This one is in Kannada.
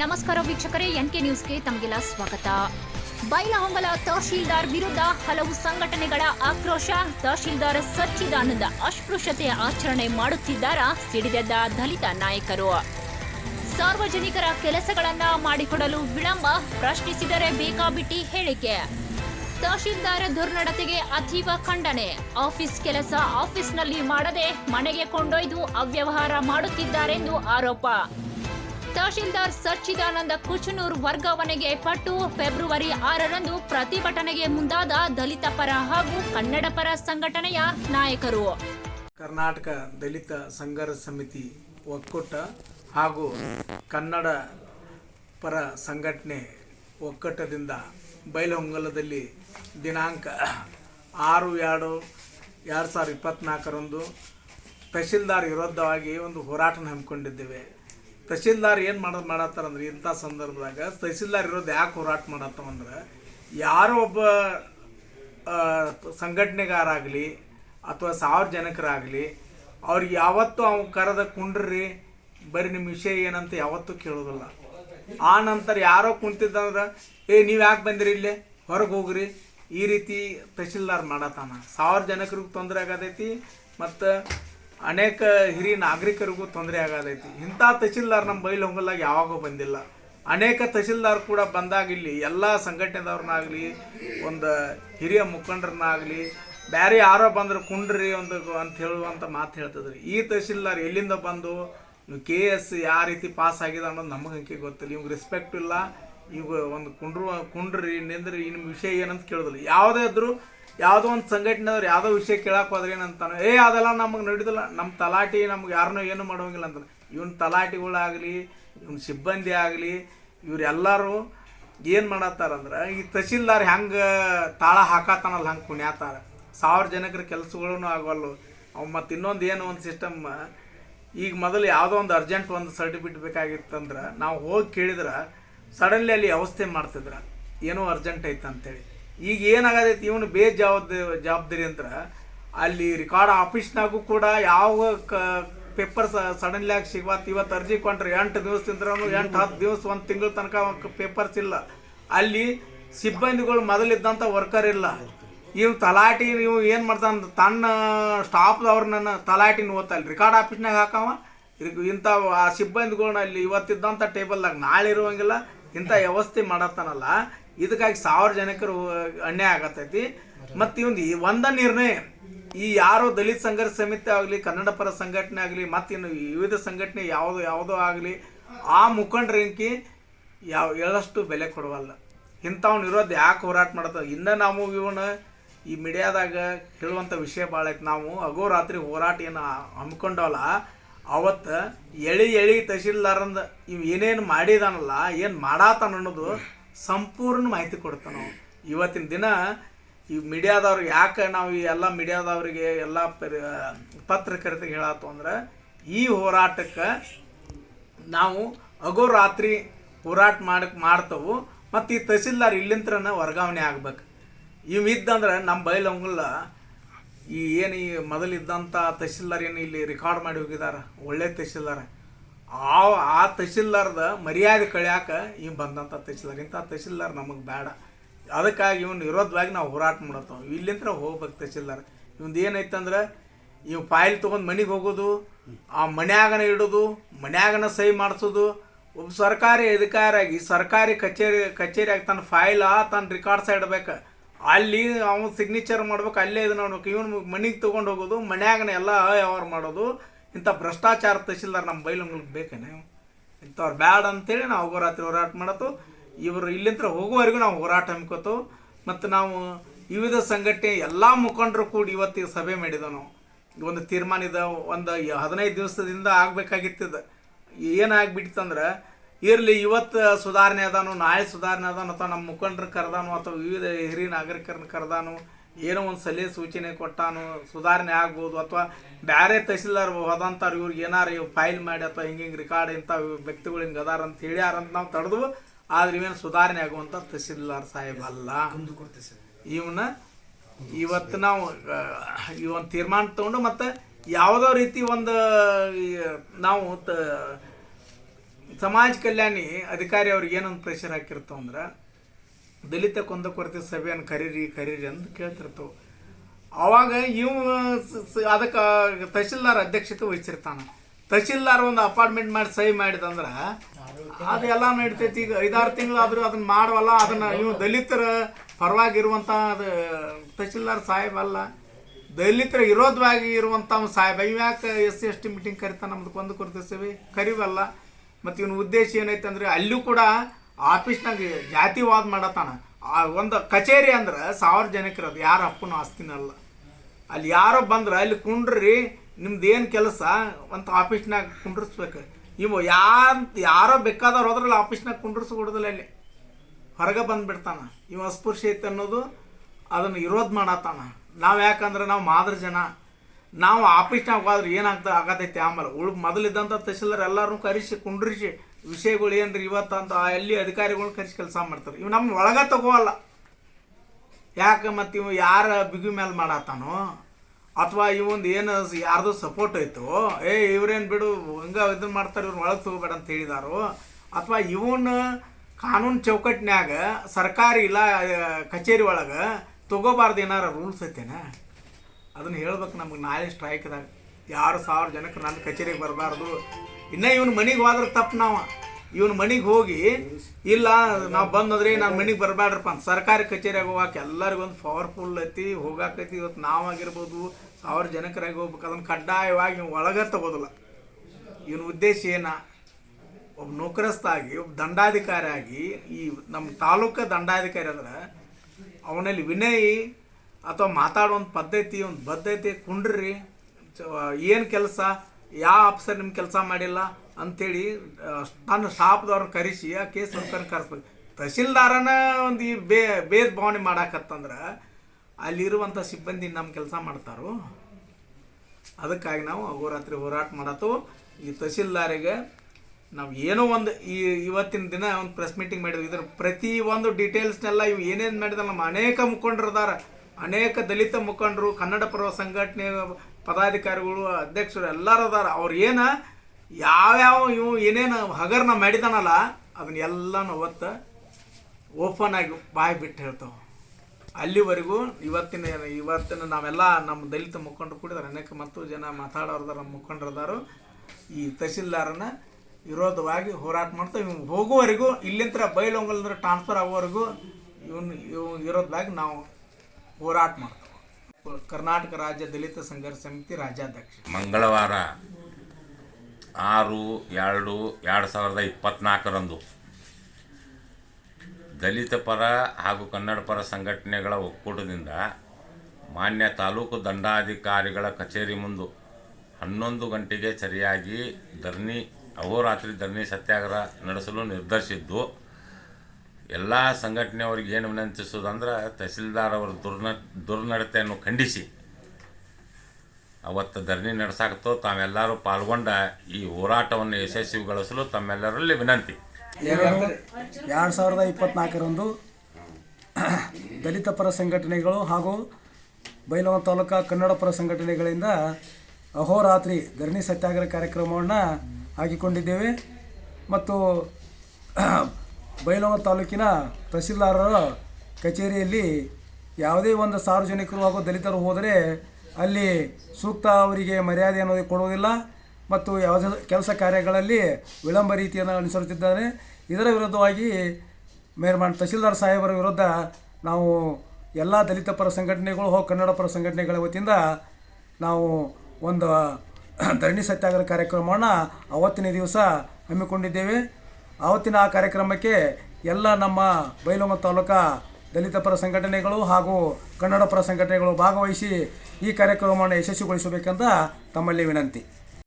ನಮಸ್ಕಾರ ವೀಕ್ಷಕರೇ, ಎನ್ಕೆ ನ್ಯೂಸ್ಗೆ ತಮಗೆಲ್ಲ ಸ್ವಾಗತ. ಬೈಲಹೊಂಗಲ ತಹಶೀಲ್ದಾರ್ ವಿರುದ್ಧ ಹಲವು ಸಂಘಟನೆಗಳ ಆಕ್ರೋಶ, ತಹಶೀಲ್ದಾರ್ ಸಚ್ಚಿದಾನಂದ ಅಸ್ಪೃಶ್ಯತೆ ಆಚರಣೆ ಮಾಡುತ್ತಿದ್ದಾರ ಸಿಡಿದೆದ್ದ ದಲಿತ ನಾಯಕರು. ಸಾರ್ವಜನಿಕರ ಕೆಲಸಗಳನ್ನ ಮಾಡಿಕೊಡಲು ವಿಳಂಬ, ಪ್ರಶ್ನಿಸಿದರೆ ಬೇಕಾಬಿಟ್ಟಿ ಹೇಳಿಕೆ. ತಹಶೀಲ್ದಾರ್ ದುರ್ನಡತೆಗೆ ಅತೀವ ಖಂಡನೆ. ಆಫೀಸ್ ಕೆಲಸ ಆಫೀಸ್ನಲ್ಲಿ ಮಾಡದೆ ಮನೆಗೆ ಕೊಂಡೊಯ್ದು ಅವ್ಯವಹಾರ ಮಾಡುತ್ತಿದ್ದಾರೆಂದು ಆರೋಪ. ತಹಶೀಲ್ದಾರ್ ಸಚ್ಚಿದಾನಂದ ಕುಚನೂರ್ ವರ್ಗಾವಣೆಗೆ ಪಟ್ಟು ಫೆಬ್ರವರಿ ಆರರಂದು ಪ್ರತಿಭಟನೆಗೆ ಮುಂದಾದ ದಲಿತ ಪರ ಹಾಗೂ ಕನ್ನಡ ಪರ ಸಂಘಟನೆಯ ನಾಯಕರು. ಕರ್ನಾಟಕ ದಲಿತ ಸಂಘರ್ಷ ಸಮಿತಿ ಒಕ್ಕೂಟ ಹಾಗೂ ಕನ್ನಡ ಪರ ಸಂಘಟನೆ ಒಕ್ಕೂಟದಿಂದ ಬೈಲಹೊಂಗಲದಲ್ಲಿ ದಿನಾಂಕ ಆರು ಎರಡು ಎರಡು ಸಾವಿರದ ಇಪ್ಪತ್ನಾಲ್ಕರಂದು ತಹಶೀಲ್ದಾರ್ ವಿರುದ್ಧವಾಗಿ ಒಂದು ಹೋರಾಟನ ಹಮ್ಮಿಕೊಂಡಿದ್ದೇವೆ. ತಹಶೀಲ್ದಾರ್ ಏನು ಮಾಡೋದು ಮಾಡತ್ತಾರಂದ್ರೆ ಇಂಥ ಸಂದರ್ಭದಾಗ ತಹಶೀಲ್ದಾರ್ ಇರೋದು ಯಾಕೆ ಹೋರಾಟ ಮಾಡತ್ತವಂದ್ರೆ ಯಾರೋ ಒಬ್ಬ ಸಂಘಟನೆಗಾರಾಗಲಿ ಅಥವಾ ಸಾರ್ವಜನಿಕರಾಗಲಿ ಅವ್ರಿಗೆ ಯಾವತ್ತೂ ಅವ್ನು ಕರೆದ ಕುಂಡ್ರಿ, ಬರೀ ನಿಮ್ಮ ವಿಷಯ ಏನಂತ ಯಾವತ್ತೂ ಕೇಳೋದಿಲ್ಲ. ಆ ನಂತರ ಯಾರೋ ಕುಂತಿದ್ದಂದ್ರೆ, ಏ, ನೀವು ಯಾಕೆ ಬಂದಿರಿ ಇಲ್ಲೇ? ಹೊರಗೆ ಹೋಗ್ರಿ. ಈ ರೀತಿ ತಹಶೀಲ್ದಾರ್ ಮಾಡತ್ತಾನ. ಸಾವಿರ ಜನಕ್ರಿಗೆ ತೊಂದರೆ ಆಗತೈತಿ, ಮತ್ತು ಅನೇಕ ಹಿರಿಯ ನಾಗರಿಕರಿಗೂ ತೊಂದರೆ ಆಗದೈತಿ. ಇಂಥ ತಹಶೀಲ್ದಾರ್ ನಮ್ಮ ಬೈಲೊಂಗಲಾಗ ಯಾವಾಗೂ ಬಂದಿಲ್ಲ. ಅನೇಕ ತಹಶೀಲ್ದಾರ್ ಕೂಡ ಬಂದಾಗ ಇಲ್ಲಿ ಎಲ್ಲ ಸಂಘಟನೆದವ್ರನ್ನಾಗಲಿ, ಒಂದು ಹಿರಿಯ ಮುಖಂಡರನ್ನಾಗಲಿ ಬೇರೆ ಯಾರೋ ಬಂದ್ರೆ ಕುಂಡ್ರಿ ಒಂದು ಅಂತ ಹೇಳುವಂಥ ಮಾತು ಹೇಳ್ತದ್ರಿ. ಈ ತಹಶೀಲ್ದಾರ್ ಎಲ್ಲಿಂದ ಬಂದು ಕೆ ಎಸ್ ಯಾವ ರೀತಿ ಪಾಸ್ ಆಗಿದೆ ಅನ್ನೋದು ನಮಗೆ ಅಂಕೆ ಗೊತ್ತಿಲ್ಲ. ಇವ್ಗೆ ರೆಸ್ಪೆಕ್ಟ್ ಇಲ್ಲ. ಇವಾಗ ಒಂದು ಕುಂಡ್ರು, ಕುಂಡ್ರಿ, ನಿಂದ್ರಿ ನಿಮ್ಮ ವಿಷಯ ಏನಂತ ಕೇಳೋದಿಲ್ಲ. ಯಾವುದೇ ಇದ್ರು ಯಾವುದೋ ಒಂದು ಸಂಘಟನೆದವ್ರು ಯಾವುದೋ ವಿಷಯ ಕೇಳಕ್ಕೆ ಹೋದ್ರೆ ಏನಂತಾನೆ, ಏ, ಅದೆಲ್ಲ ನಮಗೆ ನಡೀದಿಲ್ಲ ನಮ್ಮ ತಲಾಟಿ ನಮ್ಗೆ ಯಾರನ್ನೂ ಏನು ಮಾಡೋಂಗಿಲ್ಲ ಅಂತ ಇವನ್ ತಲಾಟಿಗಳಾಗಲಿ, ಇವನ್ ಸಿಬ್ಬಂದಿ ಆಗಲಿ ಇವರೆಲ್ಲರೂ ಏನು ಮಾಡತ್ತಾರಂದ್ರೆ ಈ ತಹಶೀಲ್ದಾರ್ ಹೆಂಗೆ ತಾಳ ಹಾಕತ್ತಾನಲ್ಲ, ಹಂಗೆ ಕುಣ್ಯಾತಾರ. ಸಾವಿರ ಜನಕರ ಕೆಲಸಗಳೂ ಆಗವಲ್ಲು ಅವು ಮತ್ತು ಇನ್ನೊಂದು ಏನು, ಒಂದು ಸಿಸ್ಟಮ್ ಈಗ ಮೊದಲು ಯಾವುದೋ ಒಂದು ಅರ್ಜೆಂಟ್ ಒಂದು ಸರ್ಟಿಫಿಕೇಟ್ ಬೇಕಾಗಿತ್ತಂದ್ರೆ ನಾವು ಹೋಗಿ ಕೇಳಿದ್ರೆ ಸಡನ್ಲಿ ಅಲ್ಲಿ ವ್ಯವಸ್ಥೆ ಮಾಡ್ತಿದ್ರ. ಏನೋ ಅರ್ಜೆಂಟ್ ಐತೆ ಅಂತೇಳಿ ಈಗ ಏನಾಗದೈತಿ, ಇವನು ಬೇಜವಾಬ್ದಾರಿ ಜವಾಬ್ದಾರಿ ಅಂದ್ರೆ ಅಲ್ಲಿ ರೆಕಾರ್ಡ್ ಆಫೀಸ್ನಾಗೂ ಕೂಡ ಯಾವ ಕ ಪೇಪರ್ ಸಡನ್ಲಿ ಆಗಿ ಸಿಗ್ಬಾರ್ದು ಇವತ್ತು ಅರ್ಜಿ ಕೊಂಡ್ರೆ ಎಂಟು ದಿವಸದಿಂದ ಎಂಟು ಹತ್ತು ದಿವಸ ಒಂದು ತಿಂಗಳ ತನಕ ಪೇಪರ್ಸ್ ಇಲ್ಲ. ಅಲ್ಲಿ ಸಿಬ್ಬಂದಿಗಳು ಮೊದಲಿದ್ದಂಥ ವರ್ಕರ್ ಇಲ್ಲ. ಇವ್ ತಲಾಟಿ ನೀವು ಏನು ಮಾಡ್ತಾನ, ತನ್ನ ಸ್ಟಾಫ್ದವ್ರನ್ನ ತಲಾಟಿನ ಓದ್ತಲ್ಲ ರೆಕಾರ್ಡ್ ಆಫೀಸ್ನಾಗ ಹಾಕವ. ಇಂಥ ಆ ಸಿಬ್ಬಂದಿಗಳನ್ನ ಅಲ್ಲಿ ಇವತ್ತಿದ್ದಂಥ ಟೇಬಲ್ದಾಗ ನಾಳೆ ಇರುವಂಗಿಲ್ಲ ಇಂಥ ವ್ಯವಸ್ಥೆ ಮಾಡತ್ತಾನಲ್ಲ. ಇದಕ್ಕಾಗಿ ಸಾವಿರ ಜನಕರು ಅನ್ಯಾಯ ಆಗತೈತಿ ಮತ್ತು ಇವಂದು ಈ ಒಂದ ನಿರ್ಣಯ. ಈ ಯಾರೋ ದಲಿತ ಸಂಘರ್ಷ ಸಮಿತಿ ಆಗಲಿ ಕನ್ನಡ ಪರ ಸಂಘಟನೆ ಆಗಲಿ ಮತ್ತಿನ್ನು ವಿವಿಧ ಸಂಘಟನೆ ಯಾವುದು ಯಾವುದೋ ಆಗಲಿ ಆ ಮುಖಂಡರಿಂಕಿ ಯಾವ ಎಳ್ಳಷ್ಟು ಬೆಲೆ ಕೊಡವಲ್ಲ. ಇಂಥವ್ನ ಇರೋದು ಯಾಕೆ ಹೋರಾಟ ಮಾಡತ್ತ ಇನ್ನು ನಾವು ಇವನ ಈ ಮೀಡಿಯಾದಾಗ ಹೇಳುವಂಥ ವಿಷಯ ಭಾಳ ಐತೆ. ನಾವು ಅಗೋರಾತ್ರಿ ಹೋರಾಟ ಏನು ಹಮ್ಮಿಕೊಂಡವಲ್ಲ ಅವತ್ತು ಎಳಿ ಎಳಿ ತಹಶೀಲ್ದಾರಂದ ಇವ ಏನೇನು ಮಾಡಿದಾನಲ್ಲ ಏನು ಮಾಡಾತಾನ ಅನ್ನೋದು ಸಂಪೂರ್ಣ ಮಾಹಿತಿ ಕೊಡ್ತಾನ ಇವತ್ತಿನ ದಿನ ಈ ಮೀಡಿಯಾದವ್ರಿಗೆ ಯಾಕೆ ನಾವು ಈ ಎಲ್ಲ ಮೀಡಿಯಾದವ್ರಿಗೆ ಎಲ್ಲ ಪರಿ ಪತ್ರಕರ್ತರಿಗೆ ಹೇಳತ್ತು ಅಂದ್ರೆ ಈ ಹೋರಾಟಕ್ಕೆ ನಾವು ಅಗೋರಾತ್ರಿ ಹೋರಾಟ ಮಾಡಕ್ಕೆ ಮಾಡ್ತವು ಮತ್ತು ಈ ತಹಸೀಲ್ದಾರ್ ಇಲ್ಲಿಂತ್ರನ ವರ್ಗಾವಣೆ ಆಗ್ಬೇಕು. ಇವ್ ಇದ್ದಂದ್ರೆ ನಮ್ಮ ಬೈಲವಂಗಲ್ಲ ಈ ಏನು ಈ ಮೊದಲಿದ್ದಂಥ ತಹಸೀಲ್ದಾರ್ ಏನು ಇಲ್ಲಿ ರೆಕಾರ್ಡ್ ಮಾಡಿ ಹೋಗಿದಾರ? ಒಳ್ಳೆ ತಹಸೀಲ್ದಾರ. ಆ ಆ ತಹಸೀಲ್ದಾರ್ದ ಮರ್ಯಾದೆ ಕಳ್ಯಾಕ ಇವ್ ಬಂದಂಥ ತಹಸೀಲ್ದಾರ್. ಇಂಥ ತಹಸೀಲ್ದಾರ್ ನಮಗೆ ಬೇಡ. ಅದಕ್ಕಾಗಿ ಇವನು ವಿರೋಧವಾಗಿ ನಾವು ಹೋರಾಟ ಮಾಡತ್ತವ ಇಲ್ಲಿಂತ್ರ ಹೋಗ್ಬೇಕು ತಹಸೀಲ್ದಾರ್. ಇವಂದು ಏನೈತಂದ್ರೆ, ಇವ್ ಫೈಲ್ ತೊಗೊಂಡು ಮನೆಗೆ ಹೋಗೋದು, ಆ ಮನ್ಯಾಗನ ಇಡೋದು, ಮನ್ಯಾಗನ ಸಹಿ ಮಾಡಿಸೋದು. ಒಬ್ಬ ಸರ್ಕಾರಿ ಅಧಿಕಾರಿಯಾಗಿ, ಸರ್ಕಾರಿ ಕಚೇರಿ ಕಚೇರಿಯಾಗಿ ತನ್ನ ಫೈಲ ತನ್ನ ರೆಕಾರ್ಡ್ಸ್ ಇಡ್ಬೇಕು. ಅಲ್ಲಿ ಅವನು ಸಿಗ್ನೇಚರ್ ಮಾಡ್ಬೇಕು, ಅಲ್ಲೇ ಇದನ್ನ ನೋಡ್ಬೇಕು. ಇವನು ಮನೆಗೆ ತೊಗೊಂಡು ಹೋಗೋದು, ಮನ್ಯಾಗನ ಎಲ್ಲ ವ್ಯವಹಾರ ಮಾಡೋದು. ಇಂಥ ಭ್ರಷ್ಟಾಚಾರ ತಹಸೀಲ್ದಾರ್ ನಮ್ಮ ಬೈಲಂಗ್ಳಿಗೆ ಬೇಕೇನೆ? ಇಂಥವ್ರು ಬ್ಯಾಡ ಅಂತೇಳಿ ನಾವು ಹೋಗೋರಾತ್ರಿ ಹೋರಾಟ ಮಾಡತ್ತು. ಇವರು ಇಲ್ಲಿಂದ ಹೋಗುವವರೆಗೂ ನಾವು ಹೋರಾಟ ಹಮ್ಮಿಕೋತು ಮತ್ತು ನಾವು ವಿವಿಧ ಸಂಘಟನೆ ಎಲ್ಲ ಮುಖಂಡರು ಕೂಡಿ ಇವತ್ತಿಗೆ ಸಭೆ ಮಾಡಿದೆವು ನಾವು. ಒಂದು ತೀರ್ಮಾನಿದ ಒಂದು ಹದಿನೈದು ದಿವಸದಿಂದ ಆಗ್ಬೇಕಾಗಿತ್ತದ ಏನಾಗ್ಬಿಡ್ತಂದ್ರೆ ಇರಲಿ ಇವತ್ತು ಸುಧಾರಣೆ ಅದಾನು, ನಾಳೆ ಸುಧಾರಣೆ ಅದಾನು, ಅಥವಾ ನಮ್ಮ ಮುಖಂಡ್ರ ಕರೆದಾನು, ಅಥವಾ ವಿವಿಧ ಹಿರಿಯ ನಾಗರಿಕರನ್ನ ಕರೆದಾನು ಏನೋ ಒಂದು ಸಲಹೆ ಸೂಚನೆ ಕೊಟ್ಟಾನು ಸುಧಾರಣೆ ಆಗ್ಬೋದು ಅಥವಾ ಬೇರೆ ತಹಸೀಲ್ದಾರ್ ಹೋದಂಥವ್ರು ಇವ್ರಿಗೆ ಏನಾರು ಇವ್ರು ಫೈಲ್ ಮಾಡಿ ಅಥವಾ ಹಿಂಗೆ ಹಿಂಗೆ ರೆಕಾರ್ಡ್ ಇಂಥ ವ್ಯಕ್ತಿಗಳು ಹಿಂಗೆ ಅದಾರ ಅಂತ ಹೇಳ್ಯಾರಂತ ನಾವು ತಡೆದು ಆದ್ರೆ ಇವೇನು ಸುಧಾರಣೆ ಆಗುವಂಥ ತಹಸೀಲ್ದಾರ್ ಸಾಹೇಬ್ ಅಲ್ಲ. ಇವನ್ನ ಇವತ್ತು ನಾವು ಈ ಒಂದು ತೀರ್ಮಾನ ತಗೊಂಡು ಮತ್ತು ಯಾವುದೋ ರೀತಿ ಒಂದು ನಾವು ತ ಸಮಾಜ ಕಲ್ಯಾಣಿ ಅಧಿಕಾರಿ ಅವ್ರಿಗೆ ಏನೊಂದು ಪ್ರೆಷರ್ ಹಾಕಿರ್ತಾವ ಅಂದ್ರೆ ದಲಿತ ಕೊಂದ ಕೊರತೆ ಸಭೆಯನ್ನು ಕರೀರಿ ಕರೀರಿ ಅಂತ ಕೇಳ್ತಿರ್ತವೆ. ಅವಾಗ ಇವ ಅದಕ್ಕೆ ತಹಶೀಲ್ದಾರ್ ಅಧ್ಯಕ್ಷತೆ ವಹಿಸಿರ್ತಾನ. ತಹಶೀಲ್ದಾರ್ ಒಂದು ಅಪಾರ್ಟ್ಮೆಂಟ್ ಮಾಡಿ ಸಹಿ ಮಾಡಿದಂದ್ರೆ ಅದೆಲ್ಲ ನಡಿತೈತಿ. ಈಗ ಐದಾರು ತಿಂಗಳಾದರೂ ಅದನ್ನ ಮಾಡವಲ್ಲ, ಅದನ್ನ ಇವು ದಲಿತರ ಪರವಾಗಿರುವಂಥ ಅದು ತಹಶೀಲ್ದಾರ್ ಸಾಹೇಬ್ ಅಲ್ಲ. ದಲಿತರ ವಿರೋಧವಾಗಿ ಇರುವಂಥ ಸಾಹೇಬ. ಇವ್ ಯಾಕೆ S C, S T meeting ಕರಿತಾನೆ ನಮ್ದು ಕೊಂದು ಕೊಡ್ತೀವಿ ಕರಿವಲ್ಲ. ಮತ್ತು ಇವನ ಉದ್ದೇಶ ಏನೈತೆ ಅಂದ್ರೆ ಅಲ್ಲೂ ಕೂಡ ಆಫೀಸ್ನಾಗ ಜಾತಿವಾದ ಮಾಡತಾನ ಆ ಒಂದು ಕಚೇರಿ ಅಂದ್ರೆ ಸಾವಿರ ಜನಕ್ಕೆ ಅದು, ಯಾರ ಅಪ್ಪನ ಆಸ್ತಿನಲ್ಲ ಅಲ್ಲಿ. ಯಾರೋ ಬಂದ್ರೆ ಅಲ್ಲಿ ಕುಂಡ್ರಿ, ನಿಮ್ದು ಏನು ಕೆಲಸ ಅಂತ ಆಫೀಸ್ನಾಗ ಕುಂಡ್ರಿಸ್ಬೇಕು. ಇವು ಯಾರು ಯಾರೋ ಬೇಕಾದವ್ರು ಹೋದ್ರಲ್ಲ ಆಫೀಸ್ನಾಗ ಕುಂಡ್ರಿಸ್ಕೊಡೋದಿಲ್ಲ ಅಲ್ಲಿ. ಹೊರಗೆ ಬಂದ್ಬಿಡ್ತಾನ. ಇವ ಅಸ್ಪೃಶ್ಯ ಐತೆ ಅನ್ನೋದು ಅದನ್ನು ವಿರೋಧ ಮಾಡತ್ತಾನ. ನಾವು ಯಾಕಂದ್ರೆ ನಾವು ಮಾದ್ರ ಜನ. ನಾವು ಆಫೀಸ್ನಾಗ ಹೋದ್ರೆ ಏನಾಗ್ತದೆ ಆಗತೈತಿ ಆಮೇಲೆ. ಉಳ್ ಮೊದಲಿದ್ದಂಥ ತಹಸೀಲ್ದಾರ್ ಎಲ್ಲರೂ ಕರೆಸಿ, ಕುಂಡ್ರಿಸಿ ವಿಷಯಗಳು ಏನ್ರಿ ಇವತ್ತಂತ ಎಲ್ಲಿ ಅಧಿಕಾರಿಗಳು ಕರೆಸಿ ಕೆಲಸ ಮಾಡ್ತಾರೆ. ಇವು ನಮ್ಮ ಒಳಗೆ ತಗೋಲ್ಲ ಯಾಕೆ ಮತ್ತು ಇವು ಯಾರ ಬಿಗು ಮೇಲೆ ಮಾಡತ್ತಾನೋ ಅಥವಾ ಇವೊಂದು ಏನು ಯಾರ್ದು ಸಪೋರ್ಟ್ ಐತೋ? ಏ, ಇವ್ರೇನು ಬಿಡು, ಹಂಗೆ ಇದನ್ನ ಮಾಡ್ತಾರೆ, ಇವ್ರು ಒಳಗೆ ತಗೋಬೇಡ ಅಂತ ಹೇಳಿದಾರೋ? ಅಥವಾ ಇವನ್ ಕಾನೂನು ಚೌಕಟ್ಟಿನ್ಯಾಗ ಸರ್ಕಾರಿ ಇಲ್ಲ ಕಚೇರಿ ಒಳಗೆ ತಗೋಬಾರ್ದು ಏನಾರ ರೂಲ್ಸ್ ಐತೇನ? ಅದನ್ನ ಹೇಳ್ಬೇಕು ನಮ್ಗೆ ನಾಳೆ ಸ್ಟ್ರೈಕ್ದಾಗ. ಯಾರು ಸಾವಿರ ಜನಕ್ಕೆ ನನ್ನ ಕಚೇರಿಗೆ ಬರಬಾರ್ದು. ಇನ್ನೂ ಇವನು ಮನೆಗೆ ಹೋದ್ರೆ ತಪ್ಪು ನಾವು. ಇವನ್ ಮನೆಗೆ ಹೋಗಿ, ಇಲ್ಲ, ನಾವು ಬಂದ್ರೆ ನಾನು ಮನೆಗೆ ಬರಬೇಡ್ರಪ್ಪ ಅಂತ ಸರ್ಕಾರಿ ಕಚೇರಿಯಾಗ ಹೋಗಾಕ ಎಲ್ಲರಿಗೂ ಒಂದು ಪವರ್ಫುಲ್ ಐತಿ, ಹೋಗಾಕೈತಿ. ಇವತ್ತು ನಾವಾಗಿರ್ಬೋದು ಸಾವಿರ ಜನಕರಾಗಿ ಹೋಗ್ಬೇಕು. ಅದನ್ನು ಕಡ್ಡಾಯವಾಗಿ ಒಳಗೆ ತಗೋದಿಲ್ಲ. ಇವನ ಉದ್ದೇಶ ಏನ? ಒಬ್ಬ ನೌಕರಸ್ಥಾಗಿ ಒಬ್ಬ ದಂಡಾಧಿಕಾರಿ ಆಗಿ ಈ ನಮ್ಮ ತಾಲೂಕು ದಂಡಾಧಿಕಾರಿ ಅಂದ್ರೆ ಅವನಲ್ಲಿ ವಿನಯ್ ಅಥವಾ ಮಾತಾಡೋ ಒಂದು ಪದ್ಧತಿ, ಒಂದು ಬದ್ಧತೆ ಕುಂಡ್ರಿ. ಏನು ಕೆಲಸ? ಯಾವ ಆಫೀಸರ್ ನಿಮ್ಮ ಕೆಲಸ ಮಾಡಿಲ್ಲ? ಅಂಥೇಳಿ ತನ್ನ ಸ್ಟಾಫ್ದವ್ರನ್ನ ಕರೆಸಿ, ಆ ಕೇಸ್ ವರ್ಕರ್ನ ಕರೆಸ್ಬೇಕು ತಹಶೀಲ್ದಾರನ ಒಂದು ಈ ಬೇ ಭೇದ ಭಾವನೆ ಮಾಡಾಕತ್ತಂದ್ರೆ ಅಲ್ಲಿರುವಂಥ ಸಿಬ್ಬಂದಿ ನಮ್ಮ ಕೆಲಸ ಮಾಡ್ತಾರೋ. ಅದಕ್ಕಾಗಿ ನಾವು ಅಹೋರಾತ್ರಿ ಹೋರಾಟ ಮಾಡತ್ತು ಈ ತಹಸೀಲ್ದಾರಿಗೆ ನಾವು ಏನೋ ಒಂದು ಈ ಇವತ್ತಿನ ದಿನ ಒಂದು ಪ್ರೆಸ್ ಮೀಟಿಂಗ್ ಮಾಡಿದ್ವಿ. ಇದ್ರ ಪ್ರತಿ ಒಂದು ಡೀಟೇಲ್ಸ್ನೆಲ್ಲ ಇವು ಏನೇನು ಮಾಡಿದ ನಮ್ಮ ಅನೇಕ ಮುಖಂಡರು ಅದಾರ ಅನೇಕ ದಲಿತ ಮುಖಂಡರು, ಕನ್ನಡ ಪರ್ವ ಸಂಘಟನೆ ಪದಾಧಿಕಾರಿಗಳು, ಅಧ್ಯಕ್ಷರು ಎಲ್ಲರೂ ಅದಾರ ಅವ್ರು ಏನು ಯಾವ್ಯಾವ ಇವು ಏನೇನು ಹಗರಣ ಮಾಡಿದಾನಲ್ಲ ಅದನ್ನೆಲ್ಲ ಅವತ್ತು ಓಪನ್ ಆಗಿ ಬಾಯಿ ಬಿಟ್ಟು ಹೇಳ್ತಾವೆ. ಅಲ್ಲಿವರೆಗೂ ಇವತ್ತಿನ ಇವತ್ತಿನ ನಾವೆಲ್ಲ ನಮ್ಮ ದಲಿತ ಮುಖಂಡರು ಕೂಡಿದಾರೆ, ಅನೇಕ ಮತ್ತು ಜನ ಮಾತಾಡೋರ್ದಾರ ನಮ್ಮ ಮುಖಂಡರದಾರು, ಈ ತಹಸೀಲ್ದಾರನ ವಿರೋಧವಾಗಿ ಹೋರಾಟ ಮಾಡ್ತಾ ಇವ್ ಹೋಗುವವರೆಗೂ ಇಲ್ಲಿಂದ ಬೈಲೊಂಗಲಿಂದ ಟ್ರಾನ್ಸ್ಫರ್ ಆಗೋವರೆಗೂ ಇವನ್ ಇವ್ ವಿರೋಧವಾಗಿ ನಾವು ಹೋರಾಟ ಮಾಡ್ತೇವೆ. ಕರ್ನಾಟಕ ರಾಜ್ಯ ದಲಿತ ಸಂಘರ್ಷ ಸಮಿತಿ ರಾಜ್ಯಾಧ್ಯಕ್ಷ. ಮಂಗಳವಾರ ಆರು, ಎರಡು ಎರಡು ಸಾವಿರದ ಇಪ್ಪತ್ತ್ನಾಲ್ಕರಂದು ದಲಿತ ಪರ ಹಾಗೂ ಕನ್ನಡ ಪರ ಸಂಘಟನೆಗಳ ಒಕ್ಕೂಟದಿಂದ ಮಾನ್ಯ ತಾಲೂಕು ದಂಡಾಧಿಕಾರಿಗಳ ಕಚೇರಿ ಮುಂದು ಹನ್ನೊಂದು ಗಂಟೆಗೆ ಸರಿಯಾಗಿ ಧರಣಿ, ಅಹೋರಾತ್ರಿ ಧರಣಿ ಸತ್ಯಾಗ್ರಹ ನಡೆಸಲು ನಿರ್ಧರಿಸಿದ್ದು, ಎಲ್ಲ ಸಂಘಟನೆಯವರಿಗೆ ಏನು ವಿನಂತಿಸೋದಂದ್ರೆ ತಹಸೀಲ್ದಾರ್ ಅವರ ದುರ್ನ, ದುರ್ನಡತೆಯನ್ನು ಖಂಡಿಸಿ ಅವತ್ತು ಧರಣಿ ನಡೆಸಾಕ್ತು ತಾವೆಲ್ಲರೂ ಪಾಲ್ಗೊಂಡ ಈ ಹೋರಾಟವನ್ನು ಯಶಸ್ವಿಗೊಳಿಸಲು ತಮ್ಮೆಲ್ಲರಲ್ಲಿ ವಿನಂತಿ. ಎರಡು ಸಾವಿರದ ಇಪ್ಪತ್ನಾಲ್ಕರಂದು ದಲಿತ ಪರ ಸಂಘಟನೆಗಳು ಹಾಗೂ ಬೈಲವ ತಾಲೂಕಾ ಕನ್ನಡ ಪರ ಸಂಘಟನೆಗಳಿಂದ ಅಹೋರಾತ್ರಿ ಧರಣಿ ಸತ್ಯಾಗ್ರಹ ಕಾರ್ಯಕ್ರಮವನ್ನು ಹಾಕಿಕೊಂಡಿದ್ದೇವೆ. ಮತ್ತು ಬೈಲವ ತಾಲೂಕಿನ ತಹಸೀಲ್ದಾರರ ಕಚೇರಿಯಲ್ಲಿ ಯಾವುದೇ ಒಂದು ಸಾರ್ವಜನಿಕರು ಹಾಗೂ ದಲಿತರು ಹೋದರೆ ಅಲ್ಲಿ ಸೂಕ್ತ ಅವರಿಗೆ ಮರ್ಯಾದೆ ಅನ್ನೋದು ಕೊಡುವುದಿಲ್ಲ ಮತ್ತು ಯಾವುದೇ ಕೆಲಸ ಕಾರ್ಯಗಳಲ್ಲಿ ವಿಳಂಬ ರೀತಿಯನ್ನು ಅನುಸರಿಸುತ್ತಿದ್ದಾರೆ. ಇದರ ವಿರುದ್ಧವಾಗಿ ಮೇರ್ಮಾನ್ ತಹಸೀಲ್ದಾರ್ ಸಾಹೇಬರ ವಿರುದ್ಧ ನಾವು ಎಲ್ಲ ದಲಿತ ಪರ ಸಂಘಟನೆಗಳು ಹಾಗೂ ಕನ್ನಡ ಪರ ಸಂಘಟನೆಗಳ ವತಿಯಿಂದ ನಾವು ಒಂದು ಧರಣಿ ಸತ್ಯಾಗ್ರಹ ಕಾರ್ಯಕ್ರಮವನ್ನು ಅವತ್ತಿನ ದಿವಸ ಹಮ್ಮಿಕೊಂಡಿದ್ದೇವೆ. ಆವತ್ತಿನ ಆ ಕಾರ್ಯಕ್ರಮಕ್ಕೆ ಎಲ್ಲ ನಮ್ಮ ಬೈಲೊಂಗ ತಾಲೂಕಾ ದಲಿತ ಪರ ಸಂಘಟನೆಗಳು ಹಾಗೂ ಕನ್ನಡ ಪರ ಸಂಘಟನೆಗಳು ಭಾಗವಹಿಸಿ ಈ ಕಾರ್ಯಕ್ರಮವನ್ನು ಯಶಸ್ವಿಗೊಳಿಸಬೇಕಂತ ತಮ್ಮಲ್ಲಿ ವಿನಂತಿ.